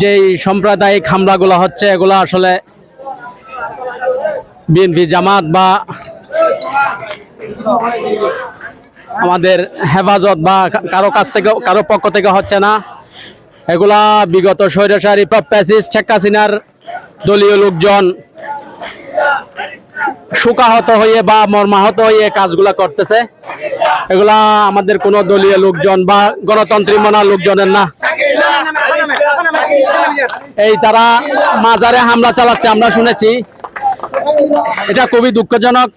যে সাম্প্রদায়িক হামলাগুলো হচ্ছে, এগুলো আসলে বিএনপি জামাত বা আমাদের হেফাজত বা কারও কাছ থেকে, কারও পক্ষ থেকে হচ্ছে না। এগুলা বিগত স্বৈরশাহী প্যাসিস শেখ হাসিনার দলীয় লোকজন শোকাহত হয়ে বা মর্মাহত হয়ে কাজগুলা করতেছে। এগুলা আমাদের কোনো দলীয় লোকজন বা গণতন্ত্রী মনা লোকজনের না। এই তারা মাজারে হামলা চালাচ্ছে, আমরা শুনেছি। এটা খুবই দুঃখজনক।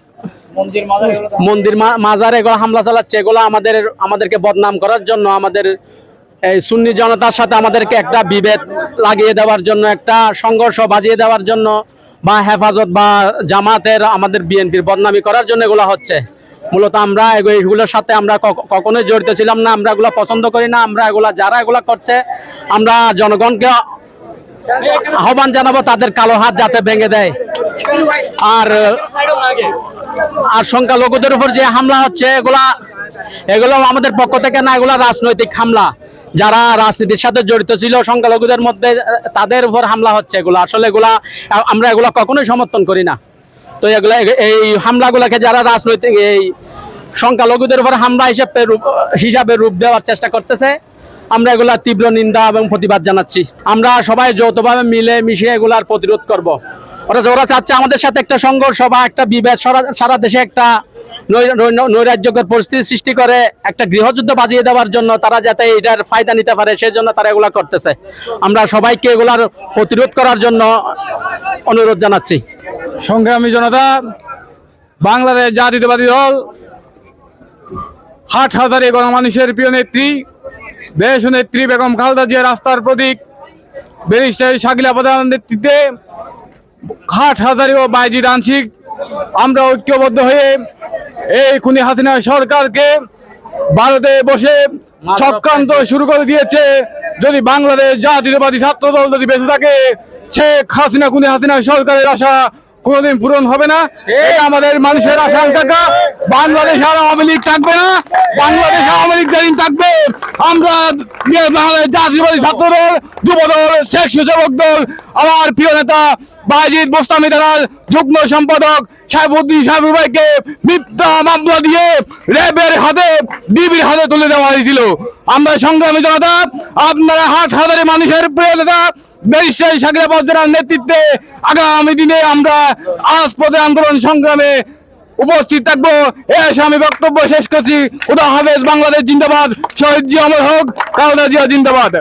মন্দির মাজারে এগুলো হামলা চালাচ্ছে, এগুলো আমাদের, আমাদেরকে বদনাম করার জন্য, আমাদের এই সুন্নি জনতার সাথে আমাদেরকে একটা বিভেদ লাগিয়ে দেওয়ার জন্য, একটা সংঘর্ষ বাজিয়ে দেওয়ার জন্য বা হেফাজত বা জামাতের আমাদের বিএনপির বদনামি করার জন্য এগুলো হচ্ছে। মূলত আমরা এগু- এগুলোর সাথে আমরা কখনোই জড়িত ছিলাম না, আমরা এগুলো পছন্দ করি না, আমরা এগুলা যারা এগুলা করছে, আমরা জনগণকে আহ্বান জানাব তাদের কালো হাত যাতে ভেঙে দেয়। আর আর সংখ্যালঘুদের উপর যে হামলা হচ্ছে, এগুলা, এগুলো আমাদের পক্ষ থেকে না, এগুলা রাজনৈতিক হামলা। যারা রাজনীতির সাথে জড়িত ছিল, সংখ্যালঘুদের মধ্যে তাদের উপর হামলা হচ্ছে এগুলো। আসলে এগুলা, আমরা এগুলা কখনোই সমর্থন করি না। তো এগুলা এই হামলাগুলোকে যারা রাজনৈতিক এই সংখ্যালঘুদের উপর হামলা হিসেবে হিসাবে রূপ দেওয়ার চেষ্টা করতেছে, আমরা এগুলা তীব্র নিন্দা এবং প্রতিবাদ জানাচ্ছি। আমরা সবাই যৌথভাবে মিলে মিশিয়ে এগুলার প্রতিরোধ করব। অথচ ওরা চাচ্ছে আমাদের সাথে একটা সংঘর্ষ বা একটা বিভেদ, সারা- দেশে একটা নৈরাজ্যকর পরিস্থিতি সৃষ্টি করে, একটা গৃহযুদ্ধ বাজিয়ে দেওয়ার জন্য তারা যাতে এটার ফায়দা নিতে পারে সেই জন্য তারা এগুলা করতেছে। আমরা সবাইকে এগুলার প্রতিরোধ করার জন্য অনুরোধ জানাচ্ছি। সংগ্রামী জনতা, বাংলাদেশ জাতীয়তাবাদী দল, হাট হাজারে গণমানুষের প্রিয় নেত্রী, দেশ নেত্রী বেগম খালেদা জিয়া রাস্তার প্রতীক, ব্যারিস্টার শাকিলা প্রধান নেতৃত্বে হাট হাজারি ও বাইজির আংশিক আমরা ঐক্যবদ্ধ হয়ে এই খুনি হাসিনা সরকারকে ভারতে বসে চক্রান্ত শুরু করে দিয়েছে। যদি বাংলাদেশ জাতীয়তাবাদী ছাত্র দল যদি বেঁচে থাকে, শেখ হাসিনা খুনি হাসিনা সরকারের আশা কোনোদিন পূরণ হবে না। এটা আমাদের মানুষের আশা আকাঙ্ক্ষা বাংলাদেশ আর আওয়ামী লীগ থাকবে না। বাংলাদেশ আওয়ামী লীগ যেদিন থাকবে, আমরা ইয়ে বাংলাদেশ জাতীয়বাদী ছাত্র দল, যুব দল, শেখ সুযোগ দল, আমার প্রিয় নেতা বাজিদ বোস্তামি দালাল, যুগ্ম সম্পাদক সাহেবুদ্দিন সাহেবুর ভাইকে মিথ্যা মামলা দিয়ে র্যাবের হাতে, ডিবির হাতে তুলে দেওয়া হয়েছিল। আমরা সংগ্রামী জনতা, আপনারা হাট হাজারে মানুষের প্রিয় নেতা ব্যারিস্টার সাগরা বজরার নেতৃত্বে আগামী দিনে আমরা আজ পদে আন্দোলন সংগ্রামে উপস্থিত থাকব। এসে আমি বক্তব্য শেষ করছি। হাফেজ বাংলাদেশ জিন্দাবাদ। শহীদ জিয়া হোক কালদা জিয়া জিন্দাবাদ।